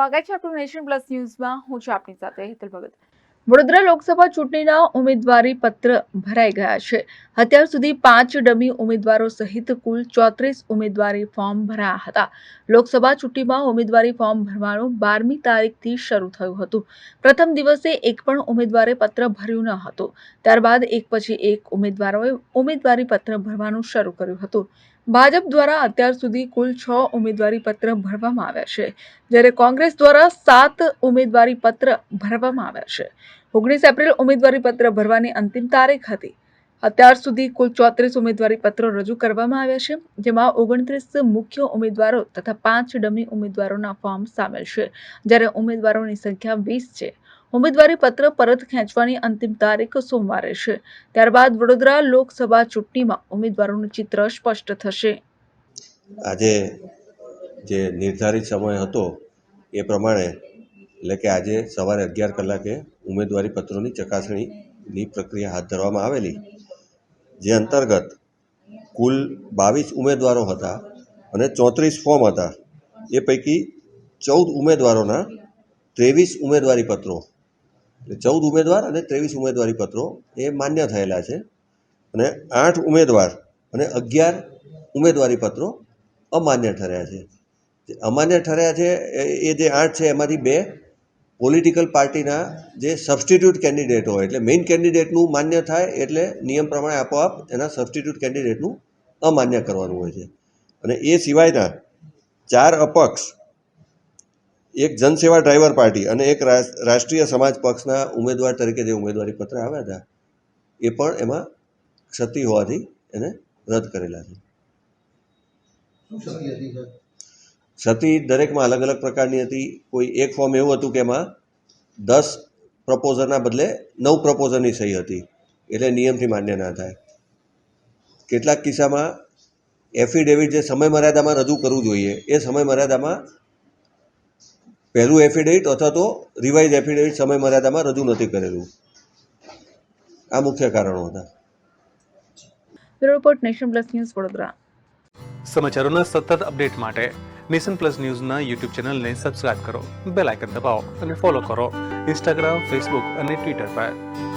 સ્વાગત છે આપણું નેશન પ્લસ ન્યૂઝમાં. હું છું આપની સાથે હેતલ ભગત. વડોદરા લોકસભા ચૂંટણીના ઉમેદવારી પત્ર ભરાઈ ગયા છે. અત્યાર સુધી પાંચ ડમી ઉમેદવારો સહિત કુલ ચોત્રીસ ઉમેદવારી ફોર્મ ભરાયા હતા. લોકસભા ચૂંટણીમાં ઉમેદવારી ફોર્મ ભરવાનું બારમી તારીખથી શરૂ થયું હતું. પ્રથમ દિવસે એક પણ ઉમેદવારે પત્ર ભર્યું ન હતું. ત્યારબાદ એક પછી એક ઉમેદવારોએ ઉમેદવારી પત્ર ભરવાનું શરૂ કર્યું હતું. ભાજપ દ્વારા અત્યાર સુધી કુલ છ ઉમેદવારી પત્ર ભરવામાં આવ્યા છે, જ્યારે કોંગ્રેસ દ્વારા સાત ઉમેદવારી પત્ર ભરવામાં આવ્યા છે. ઓગણીસ એપ્રિલ ઉમેદવારી પત્ર ભરવાની અંતિમ તારીખ હતી. અત્યાર સુધી કુલ ચોત્રીસ ઉમેદવારી પત્રો રજૂ કરવામાં આવ્યા છે, જેમાં ઓગણત્રીસ મુખ્ય ઉમેદવારો તથા પાંચ ડમી ઉમેદવારોના ફોર્મ સામેલ છે, જ્યારે ઉમેદવારોની સંખ્યા વીસ છે. ઉમેદવારી પત્ર પરત ખેંચવાની અંતિમ તારીખ સોમવારે છે. ત્યારબાદ વડોદરા લોકસભા ચૂંટણીમાં ઉમેદવારોનું ચિત્ર સ્પષ્ટ થશે. આજે જે નિર્ધારિત સમય હતો, એ પ્રમાણે, એટલે કે આજે સવારે અગિયાર કલાકે ઉમેદવારી પત્રોની ચકાસણીની પ્રક્રિયા હાથ ધરવામાં આવેલી, જે અંતર્ગત કુલ બાવીસ ઉમેદવારો હતા અને ચોત્રીસ ફોર્મ હતા. એ પૈકી ચૌદ ઉમેદવારોના ત્રેવીસ ઉમેદવારી પત્રો એટલે ચૌદ ઉમેદવાર અને ત્રેવીસ ઉમેદવારી પત્રો એ માન્ય થયેલા છે. અને આઠ ઉમેદવાર અને અગિયાર ઉમેદવારી પત્રો અમાન્ય ઠર્યા છે. અમાન્ય ઠર્યા છે એ- જે આઠ છે એમાંથી બે પોલિટિકલ પાર્ટીના જે સબસ્ટિટ્યૂટ કેન્ડિડેટ હોય, એટલે મેઇન કેન્ડિડેટનું માન્ય થાય એટલે નિયમ પ્રમાણે આપોઆપ એના સબસ્ટિટ્યૂટ કેન્ડિડેટનું અમાન્ય કરવાનું હોય છે. અને એ સિવાયના ચાર અપક્ષ એક જનસેવા ડ્રાઈવર પાર્ટી અને એક રાષ્ટ્રીય સમાજ પક્ષના ઉમેદવાર તરીકે જે ઉમેદવારી પત્ર આવ્યા હતા એ પણ એમાં ક્ષતિ હોવાથી એને રદ કરેલા છે. ક્ષતિ દરેકમાં અલગ અલગ પ્રકારની હતી. કોઈ એક ફોર્મ એવું હતું કે એમાં દસ પ્રપોઝરના બદલે નવ પ્રપોઝરની સહી હતી એટલે નિયમથી માન્ય ના થાય. કેટલાક કિસ્સામાં એફિડેવિટ જે સમય મર્યાદામાં રજૂ કરવું જોઈએ એ સમય મર્યાદામાં પહેલું એફિડેવિટ અથવા તો રિવાઇઝ એફિડેવિટ સમય મર્યાદામાં રજૂ નથી કરેલું. આ મુખ્ય કારણો હતા. Report nation plus news Vadodara. સમાચારોના સતત અપડેટ માટે નેશન પ્લસ ન્યૂઝના યુટ્યુબ ચેનલને સબસ્ક્રાઇબ કરો બેલ આઇકન દબાવો અને ફોલો કરો. ઇન્સ્ટાગ્રામ ફેસબુક અને ટ્વિટર પર.